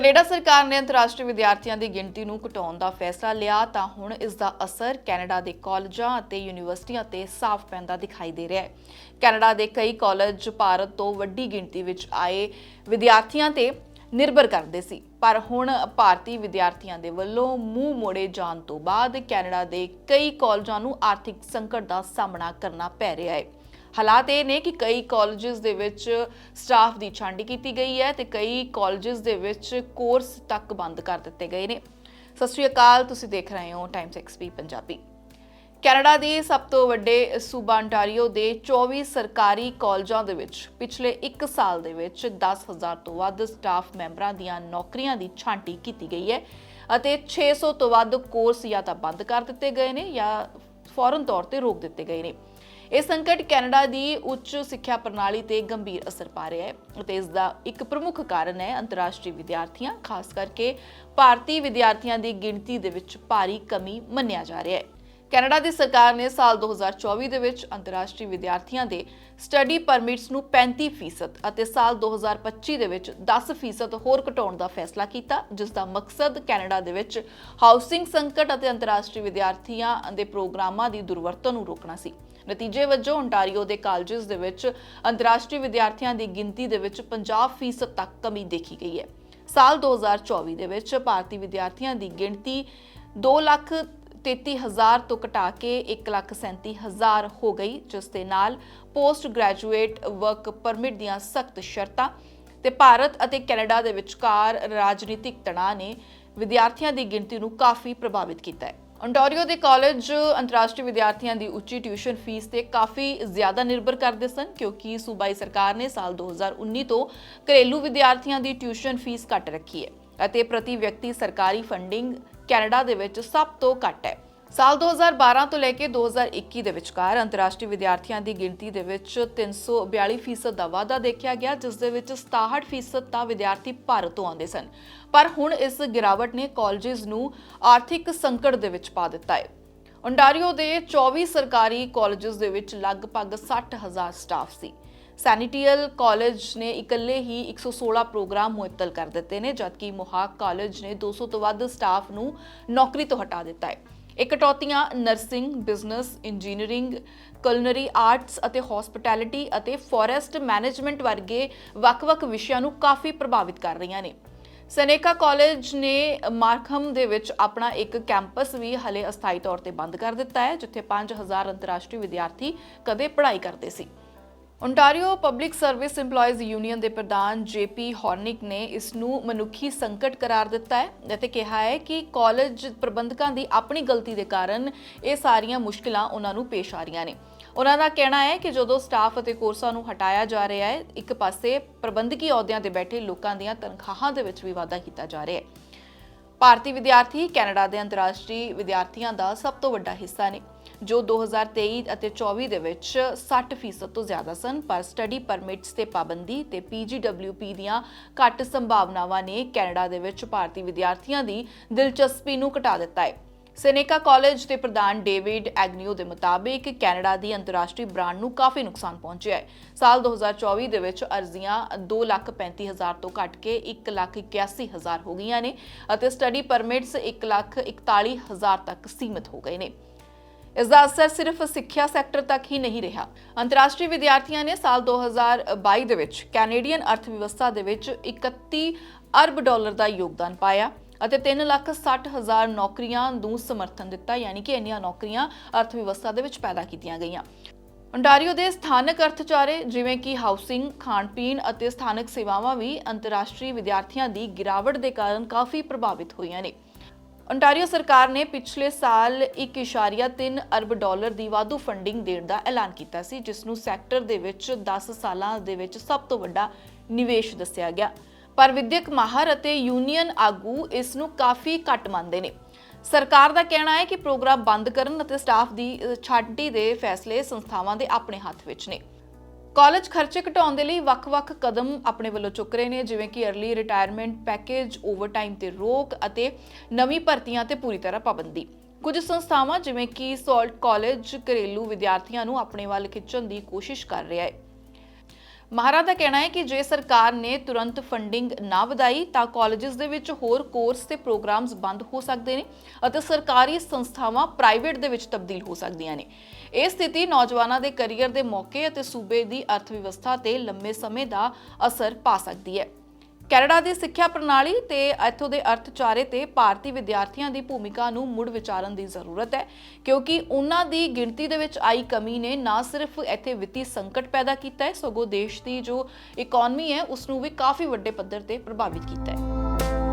Canada ਸਰਕਾਰ ਨੇ ਅੰਤਰਰਾਸ਼ਟਰੀ ਵਿਦਿਆਰਥੀਆਂ ਦੀ ਗਿਣਤੀ ਨੂੰ ਘਟਾਉਣ ਦਾ ਫੈਸਲਾ ਲਿਆ ਤਾਂ ਹੁਣ ਇਸ ਦਾ ਅਸਰ ਕੈਨੇਡਾ ਦੇ ਕਾਲਜਾਂ ਅਤੇ ਯੂਨੀਵਰਸਿਟੀਆਂ ਤੇ ਸਾਫ਼ ਪੈਂਦਾ ਦਿਖਾਈ ਦੇ ਰਿਹਾ ਹੈ। ਕੈਨੇਡਾ ਦੇ ਕਈ ਕਾਲਜ ਭਾਰਤ ਤੋਂ ਵੱਡੀ ਗਿਣਤੀ ਵਿੱਚ ਆਏ ਵਿਦਿਆਰਥੀਆਂ ਤੇ ਨਿਰਭਰ ਕਰਦੇ ਸੀ। ਪਰ ਹੁਣ ਭਾਰਤੀ ਵਿਦਿਆਰਥੀਆਂ ਦੇ ਵੱਲੋਂ ਮੂੰਹ ਮੋੜੇ ਜਾਣ ਤੋਂ ਬਾਅਦ ਕੈਨੇਡਾ ਦੇ ਕਈ ਕਾਲਜਾਂ ਨੂੰ ਆਰਥਿਕ ਸੰਕਟ ਦਾ ਸਾਹਮਣਾ ਕਰਨਾ ਪੈ ਰਿਹਾ ਹੈ। ਹਾਲਾਤ ਇਹ ਨੇ ਕਿ ਕਈ ਕਾਲਜਸ ਦੇ ਵਿੱਚ ਸਟਾਫ ਦੀ ਛਾਂਟੀ ਕੀਤੀ ਗਈ ਹੈ ਤੇ ਕਈ ਕਾਲਜਸ ਦੇ ਵਿੱਚ ਕੋਰਸ ਤੱਕ ਬੰਦ ਕਰ ਦਿੱਤੇ ਗਏ ਨੇ। ਸਤਿ ਸ਼੍ਰੀ ਅਕਾਲ, ਤੁਸੀਂ ਦੇਖ ਰਹੇ ਹੋ ਟਾਈਮਸ ਐਕਸਪੀ ਪੰਜਾਬੀ। ਕੈਨੇਡਾ ਦੇ ਸਭ ਤੋਂ ਵੱਡੇ ਸੂਬਾ ਅੰਟਾਰੀਓ ਦੇ 24 ਸਰਕਾਰੀ ਕਾਲਜਾਂ ਦੇ ਵਿੱਚ ਪਿਛਲੇ 1 ਸਾਲ ਦੇ ਵਿੱਚ 10000 ਤੋਂ ਵੱਧ ਸਟਾਫ ਮੈਂਬਰਾਂ ਦੀਆਂ ਨੌਕਰੀਆਂ ਦੀ ਛਾਂਟੀ ਕੀਤੀ ਗਈ ਹੈ ਅਤੇ 600 ਤੋਂ ਵੱਧ ਕੋਰਸ ਜਾਂ ਤਾਂ ਬੰਦ ਕਰ ਦਿੱਤੇ ਗਏ ਨੇ ਜਾਂ ਫੌਰਨ ਤੌਰ ਤੇ ਰੋਕ ਦਿੱਤੇ ਗਏ ਨੇ। ਇਹ ਸੰਕਟ ਕੈਨੇਡਾ ਦੀ ਉੱਚ ਸਿੱਖਿਆ ਪ੍ਰਣਾਲੀ ਤੇ ਗੰਭੀਰ ਅਸਰ ਪਾ ਰਿਹਾ ਹੈ ਅਤੇ ਇਸ ਦਾ ਇੱਕ ਪ੍ਰਮੁੱਖ ਕਾਰਨ ਹੈ ਅੰਤਰਰਾਸ਼ਟਰੀ ਵਿਦਿਆਰਥੀਆਂ, ਖਾਸ ਕਰਕੇ ਭਾਰਤੀ ਵਿਦਿਆਰਥੀਆਂ ਦੀ ਗਿਣਤੀ ਦੇ ਵਿੱਚ ਭਾਰੀ ਕਮੀ ਮੰਨਿਆ ਜਾ ਰਿਹਾ ਹੈ। ਕੈਨੇਡਾ ਦੀ ਸਰਕਾਰ ਨੇ ਸਾਲ 2024 ਦੇ ਵਿੱਚ ਅੰਤਰਰਾਸ਼ਟਰੀ ਵਿਦਿਆਰਥੀਆਂ ਦੇ ਸਟੱਡੀ ਪਰਮਿਟਸ ਨੂੰ 35% ਅਤੇ ਸਾਲ 2025 ਦੇ ਵਿੱਚ 10% ਹੋਰ ਘਟਾਉਣ ਦਾ ਫੈਸਲਾ ਕੀਤਾ, ਜਿਸ ਦਾ ਮਕਸਦ ਕੈਨੇਡਾ ਦੇ ਵਿੱਚ ਹਾਊਸਿੰਗ ਸੰਕਟ ਅਤੇ ਅੰਤਰਰਾਸ਼ਟਰੀ ਵਿਦਿਆਰਥੀਆਂ ਦੇ ਪ੍ਰੋਗਰਾਮਾਂ ਦੀ ਦੁਰਵਰਤੋਂ ਨੂੰ ਰੋਕਣਾ ਸੀ। ਨਤੀਜੇ ਵਜੋਂ ਓਨਟਾਰੀਓ ਦੇ ਕਾਲਜਸ ਦੇ ਵਿੱਚ ਅੰਤਰਰਾਸ਼ਟਰੀ ਵਿਦਿਆਰਥੀਆਂ ਦੀ ਗਿਣਤੀ ਦੇ ਵਿੱਚ 50% ਤੱਕ ਕਮੀ ਦੇਖੀ ਗਈ ਹੈ। ਸਾਲ 2024 ਦੇ ਵਿੱਚ ਭਾਰਤੀ ਵਿਦਿਆਰਥੀਆਂ ਦੀ ਗਿਣਤੀ 2 ਲੱਖ 33000 ਤੋਂ ਘਟਾ ਕੇ 137000 ਹੋ ਗਈ, ਜਿਸ ਦੇ ਨਾਲ ਪੋਸਟ ਗ੍ਰੈਜੂਏਟ ਵਰਕ ਪਰਮਿਟ ਦੀਆਂ ਸਖਤ ਸ਼ਰਤਾਂ ਤੇ ਭਾਰਤ ਅਤੇ ਕੈਨੇਡਾ ਦੇ ਵਿਚਕਾਰ ਰਾਜਨੀਤਿਕ ਤਣਾਅ ਨੇ ਵਿਦਿਆਰਥੀਆਂ ਦੀ ਗਿਣਤੀ ਨੂੰ ਕਾਫੀ ਪ੍ਰਭਾਵਿਤ ਕੀਤਾ ਹੈ। ontario ਦੇ ਕਾਲਜ ਅੰਤਰਰਾਸ਼ਟਰੀ ਵਿਦਿਆਰਥੀਆਂ ਦੀ ਉੱਚੀ ਟਿਊਸ਼ਨ ਫੀਸ ਤੇ ਕਾਫੀ ਜ਼ਿਆਦਾ ਨਿਰਭਰ ਕਰਦੇ ਸਨ, ਕਿਉਂਕਿ ਸੂਬਾਈ ਸਰਕਾਰ ਨੇ ਸਾਲ 2019 ਤੋਂ ਘਰੇਲੂ ਵਿਦਿਆਰਥੀਆਂ ਦੀ ਟਿਊਸ਼ਨ ਫੀਸ ਘੱਟ ਰੱਖੀ ਹੈ ਅਤੇ ਪ੍ਰਤੀ ਵਿਅਕਤੀ ਸਰਕਾਰੀ ਫੰਡਿੰਗ ਕੈਨੇਡਾ ਦੇ ਵਿੱਚ ਸਭ ਤੋਂ ਘੱਟ ਹੈ। ਸਾਲ 2012 ਤੋਂ ਲੈ ਕੇ 2021 ਦੇ ਵਿਚਕਾਰ ਅੰਤਰਰਾਸ਼ਟਰੀ ਵਿਦਿਆਰਥੀਆਂ ਦੀ ਗਿਣਤੀ ਦੇ ਵਿੱਚ 342% ਦਾ ਵਾਧਾ ਦੇਖਿਆ ਗਿਆ, ਜਿਸ ਦੇ ਵਿੱਚ 67% ਤਾਂ ਵਿਦਿਆਰਥੀ ਭਾਰਤ ਤੋਂ ਆਉਂਦੇ ਸਨ। ਪਰ ਹੁਣ ਇਸ ਗਿਰਾਵਟ ਨੇ ਕਾਲਜਸ ਨੂੰ ਆਰਥਿਕ ਸੰਕਟ ਦੇ ਵਿੱਚ ਪਾ ਦਿੱਤਾ ਹੈ। ਓਨਟਾਰੀਓ ਦੇ 24 ਸਰਕਾਰੀ ਕਾਲਜਸ ਦੇ ਵਿੱਚ ਲਗਭਗ 60000 ਸਟਾਫ ਸੀ। ਸੈਨੀਟੀਅਲ ਕਾਲਜ ਨੇ ਇਕੱਲੇ ਹੀ 116 ਪ੍ਰੋਗਰਾਮ ਮੁਅੱਤਲ ਕਰ ਦਿੱਤੇ ਨੇ, ਜਦਕਿ ਮੋਹਾਕ ਕਾਲਜ ਨੇ 200 ਤੋਂ ਵੱਧ ਸਟਾਫ ਨੂੰ ਨੌਕਰੀ ਤੋਂ ਹਟਾ ਦਿੱਤਾ ਹੈ। ਇਹ ਕਟੌਤੀਆਂ nursing, business, engineering, culinary arts ਅਤੇ ਹਸਪਿਟੈਲਿਟੀ ਅਤੇ ਫੋਰੈਸਟ ਮੈਨੇਜਮੈਂਟ ਵਰਗੇ ਵੱਖ-ਵੱਖ ਵਿਸ਼ਿਆਂ ਨੂੰ ਕਾਫੀ ਪ੍ਰਭਾਵਿਤ ਕਰ ਰਹੀਆਂ ਨੇ। ਸਨੇਕਾ ਕਾਲਜ ਨੇ ਮਾਰਖਮ ਦੇ ਵਿੱਚ ਆਪਣਾ ਇੱਕ ਕੈਂਪਸ ਵੀ ਹਲੇ ਅਸਥਾਈ ਤੌਰ ਤੇ ਬੰਦ ਕਰ ਦਿੱਤਾ ਹੈ, ਜਿੱਥੇ 5000 ਅੰਤਰਰਾਸ਼ਟਰੀ ਵਿਦਿਆਰਥੀ ਕਦੇ ਪੜ੍ਹਾਈ ਕਰਦੇ ਸੀ। Ontario public service EMPLOYEES union ਦੇ ਪ੍ਰਧਾਨ ਜੇਪੀ ਹੌਰਨਿਕ ਨੇ ਇਸ ਨੂੰ ਮਨੁੱਖੀ ਸੰਕਟ ਕਰਾਰ ਦਿੱਤਾ ਹੈ ਅਤੇ ਕਿਹਾ ਹੈ ਕਿ ਕਾਲਜ ਪ੍ਰਬੰਧਕਾਂ ਦੀ ਆਪਣੀ ਗਲਤੀ ਦੇ ਕਾਰਨ ਇਹ ਸਾਰੀਆਂ ਮੁਸ਼ਕਲਾਂ ਉਹਨਾਂ ਨੂੰ ਪੇਸ਼ ਆ ਰਹੀਆਂ ਨੇ। ਉਹਨਾਂ ਦਾ ਕਹਿਣਾ ਹੈ ਕਿ ਜਦੋਂ ਸਟਾਫ ਅਤੇ ਕੋਰਸਾਂ ਨੂੰ ਹਟਾਇਆ ਜਾ ਰਿਹਾ ਹੈ, ਇੱਕ ਪਾਸੇ ਪ੍ਰਬੰਧਕੀ ਅਹੁਦਿਆਂ ਤੇ ਬੈਠੇ ਲੋਕਾਂ ਦੀਆਂ ਤਨਖਾਹਾਂ ਦੇ ਵਿੱਚ ਵੀ ਵਾਧਾ ਕੀਤਾ ਜਾ ਰਿਹਾ ਹੈ। ਭਾਰਤੀ ਵਿਦਿਆਰਥੀ ਕੈਨੇਡਾ ਦੇ ਅੰਤਰਰਾਸ਼ਟਰੀ ਵਿਦਿਆਰਥੀਆਂ ਦਾ ਸਭ ਤੋਂ ਵੱਡਾ ਹਿੱਸਾ ਨੇ। ਜੋ 2023 ਅਤੇ 24 ਦੇ ਵਿੱਚ 60% ਤੋਂ ਜ਼ਿਆਦਾ ਸਨ, ਪਰ ਸਟੱਡੀ ਪਰਮਿਟਸ ਤੇ ਪਾਬੰਦੀ ਤੇ PGWP ਦੀਆਂ ਘੱਟ ਸੰਭਾਵਨਾਵਾਂ ਨੇ ਕੈਨੇਡਾ ਦੇ ਵਿੱਚ ਭਾਰਤੀ ਵਿਦਿਆਰਥੀਆਂ ਦੀ ਦਿਲਚਸਪੀ ਨੂੰ ਘਟਾ ਦਿੱਤਾ ਹੈ। ਸੇਨੇਕਾ ਕਾਲਜ ਦੇ ਪ੍ਰਧਾਨ ਡੇਵਿਡ ਐਗਨਿਊ ਦੇ ਮੁਤਾਬਿਕ ਕੈਨੇਡਾ ਦੀ ਅੰਤਰਰਾਸ਼ਟਰੀ ਬ੍ਰਾਂਡ ਨੂੰ ਕਾਫੀ ਨੁਕਸਾਨ ਪਹੁੰਚਿਆ ਹੈ। ਸਾਲ 2024 ਦੇ ਵਿੱਚ ਅਰਜ਼ੀਆਂ 235000 ਤੋਂ ਘਟ ਕੇ 181000 ਹੋ ਗਈਆਂ ਨੇ ਅਤੇ ਸਟੱਡੀ ਪਰਮਿਟਸ 141000 ਤੱਕ ਸੀਮਿਤ ਹੋ ਗਏ ਨੇ। ਇਸ ਦਾ ਅਸਰ ਸਿਰਫ ਸਿੱਖਿਆ ਸੈਕਟਰ ਤੱਕ ਹੀ ਨਹੀਂ ਰਿਹਾ। ਅੰਤਰਰਾਸ਼ਟਰੀ ਵਿਦਿਆਰਥੀਆਂ ਨੇ ਸਾਲ 2022 ਦੇ ਵਿੱਚ ਕੈਨੇਡੀਅਨ ਅਰਥਵਿਵਸਥਾ ਦੇ ਵਿੱਚ 31 ਅਰਬ ਡਾਲਰ ਦਾ ਯੋਗਦਾਨ ਪਾਇਆ ਅਤੇ 360000 ਨੌਕਰੀਆਂ ਨੂੰ ਸਮਰਥਨ ਦਿੱਤਾ, ਯਾਨੀ ਕਿ ਇੰਨੀਆਂ ਨੌਕਰੀਆਂ ਅਰਥ ਵਿਵਸਥਾ ਦੇ ਵਿੱਚ ਪੈਦਾ ਕੀਤੀਆਂ ਗਈਆਂ। ਓਨਟਾਰੀਓ ਦੇ ਸਥਾਨਕ ਅਰਥਚਾਰੇ ਜਿਵੇਂ ਕਿ ਹਾਊਸਿੰਗ ਖਾਣ-ਪੀਣ ਅਤੇ ਸਥਾਨਕ ਸੇਵਾਵਾਂ ਵੀ ਅੰਤਰਰਾਸ਼ਟਰੀ ਵਿਦਿਆਰਥੀਆਂ ਦੀ ਗਿਰਾਵਟ ਦੇ ਕਾਰਨ ਕਾਫੀ ਪ੍ਰਭਾਵਿਤ ਹੋਈਆਂ ਨੇ। ਓਨਟਾਰੀਓ ਸਰਕਾਰ ਨੇ ਪਿਛਲੇ ਸਾਲ 1.3 ਅਰਬ ਡਾਲਰ ਦੀ ਵਾਧੂ ਫੰਡਿੰਗ ਦੇਣ ਦਾ ਐਲਾਨ ਕੀਤਾ ਸੀ ਜਿਸ ਨੂੰ ਸੈਕਟਰ ਦੇ ਵਿੱਚ 10 ਸਾਲਾਂ ਦੇ ਵਿੱਚ ਸਭ ਤੋਂ ਵੱਡਾ ਨਿਵੇਸ਼ ਦੱਸਿਆ ਗਿਆ। ਪਰ ਵਿਦਿਅਕ ਮਾਹਰ ਅਤੇ ਯੂਨੀਅਨ ਆਗੂ ਇਸ ਨੂੰ ਕਾਫੀ ਘੱਟ ਮੰਨਦੇ ਨੇ। ਸਰਕਾਰ ਦਾ ਕਹਿਣਾ ਹੈ ਕਿ ਪ੍ਰੋਗਰਾਮ ਬੰਦ ਕਰਨ ਅਤੇ ਸਟਾਫ ਦੀ ਅ, ਛਾਂਟੀ ਦੇ ਫੈਸਲੇ ਸੰਸਥਾਵਾਂ ਦੇ ਆਪਣੇ ਹੱਥ ਵਿੱਚ ਨੇ। ਕਾਲਜ ਖਰਚੇ ਘਟਾਉਣ ਦੇ ਲਈ ਵੱਖ-ਵੱਖ ਕਦਮ ਆਪਣੇ ਵੱਲੋਂ ਚੁੱਕ ਰਹੇ ਨੇ, ਜਿਵੇਂ ਕਿ अर्ਲੀ ਰਿਟਾਇਰਮੈਂਟ ਪੈਕੇਜ ਓਵਰਟਾਈਮ ਤੇ ਰੋਕ ਅਤੇ ਨਵੀਂ ਭਰਤੀਆਂ ਤੇ ਪੂਰੀ ਤਰ੍ਹਾਂ ਪਾਬੰਦੀ। ਕੁਝ ਸੰਸਥਾਵਾਂ, ਜਿਵੇਂ ਕਿ ਸਾਲਟ ਕਾਲਜ ਘਰੇਲੂ ਵਿਦਿਆਰਥੀਆਂ ਨੂੰ ਆਪਣੇ ਵੱਲ ਖਿੱਚਣ ਦੀ ਕੋਸ਼ਿਸ਼ ਕਰ ਰਿਹਾ ਹੈ। ਮਹਾਰਾ ਦਾ ਕਹਿਣਾ ਹੈ ਕਿ ਜੇ ਸਰਕਾਰ ਨੇ ਤੁਰੰਤ ਫੰਡਿੰਗ ਨਾ ਵਧਾਈ, ਤਾਂ ਕਾਲਜਸ ਦੇ ਵਿੱਚ ਹੋਰ ਕੋਰਸ ਤੇ ਪ੍ਰੋਗਰਾਮਸ ਬੰਦ ਹੋ ਸਕਦੇ ਨੇ ਅਤੇ ਸਰਕਾਰੀ ਸੰਸਥਾਵਾਂ ਪ੍ਰਾਈਵੇਟ ਦੇ ਵਿੱਚ ਤਬਦੀਲ ਹੋ ਸਕਦੀਆਂ ਨੇ। ਇਹ ਸਥਿਤੀ ਨੌਜਵਾਨਾਂ ਦੇ ਕੈਰੀਅਰ ਦੇ ਮੌਕੇ ਅਤੇ ਸੂਬੇ ਦੀ ਅਰਥ ਵਿਵਸਥਾ ਤੇ ਲੰਮੇ ਸਮੇਂ ਦਾ ਅਸਰ ਪਾ ਸਕਦੀ ਹੈ। ਕੈਨੇਡਾ ਦੀ ਸਿੱਖਿਆ ਪ੍ਰਣਾਲੀ ਤੇ ਇੱਥੋਂ ਦੇ ਅਰਥਚਾਰੇ ਤੇ ਭਾਰਤੀ ਵਿਦਿਆਰਥੀਆਂ ਦੀ ਭੂਮਿਕਾ ਨੂੰ ਮੁੜ ਵਿਚਾਰਨ ਦੀ ਜ਼ਰੂਰਤ ਹੈ, ਕਿਉਂਕਿ ਉਹਨਾਂ ਦੀ ਗਿਣਤੀ ਦੇ ਵਿੱਚ ਆਈ ਕਮੀ ਨੇ ਨਾ ਸਿਰਫ ਇੱਥੇ ਵਿੱਤੀ ਸੰਕਟ ਪੈਦਾ ਕੀਤਾ ਹੈ, ਸਗੋਂ ਦੇਸ਼ ਦੀ ਜੋ ਇਕਨੋਮੀ ਹੈ ਉਸ ਨੂੰ ਵੀ ਕਾਫੀ ਵੱਡੇ ਪੱਧਰ ਤੇ ਪ੍ਰਭਾਵਿਤ ਕੀਤਾ ਹੈ।